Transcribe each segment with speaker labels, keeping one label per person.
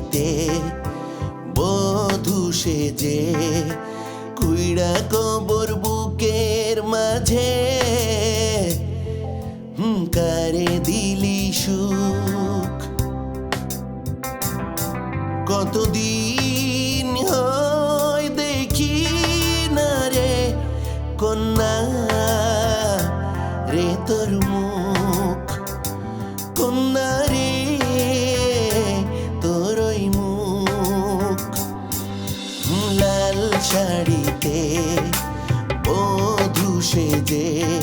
Speaker 1: দিতে বধু সেজে কুইড়া কবর বুকের মাঝে। হুঙ্কারে দিলি সুখ। কতদিন হয় দেখি না রে কন্যা, রে তোর মুখ। কন্যা রে শাড়িতে ধুষে সেজে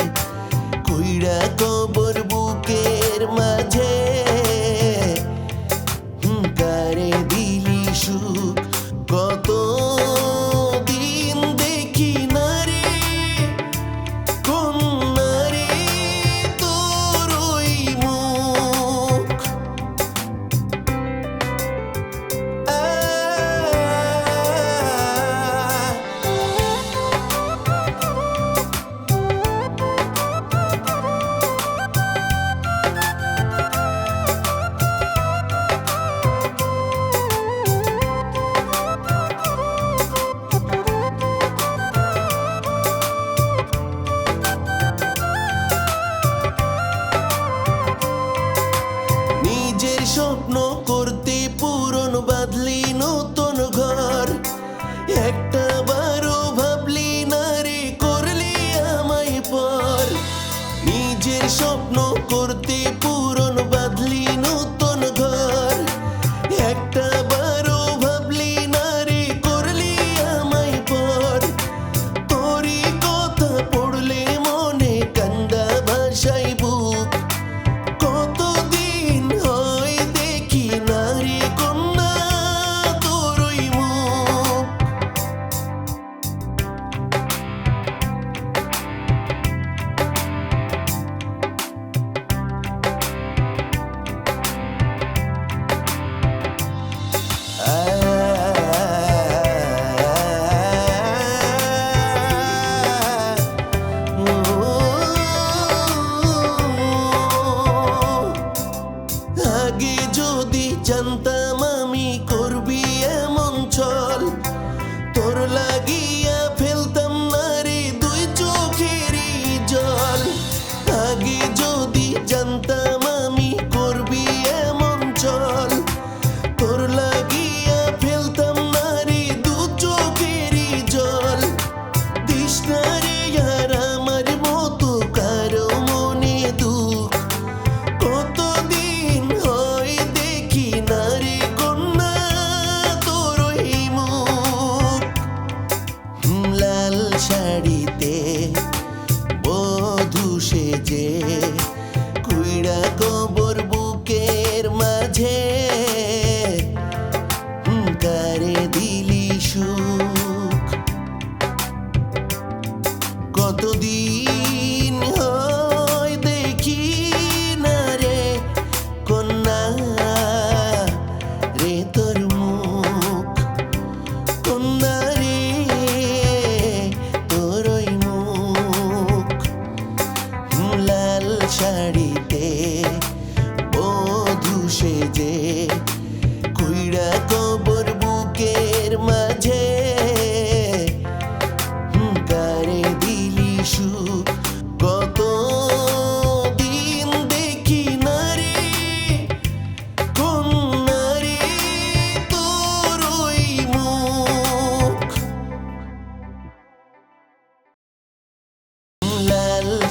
Speaker 1: 真的。বাড়িতে বধু সেজে যে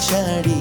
Speaker 1: 这里。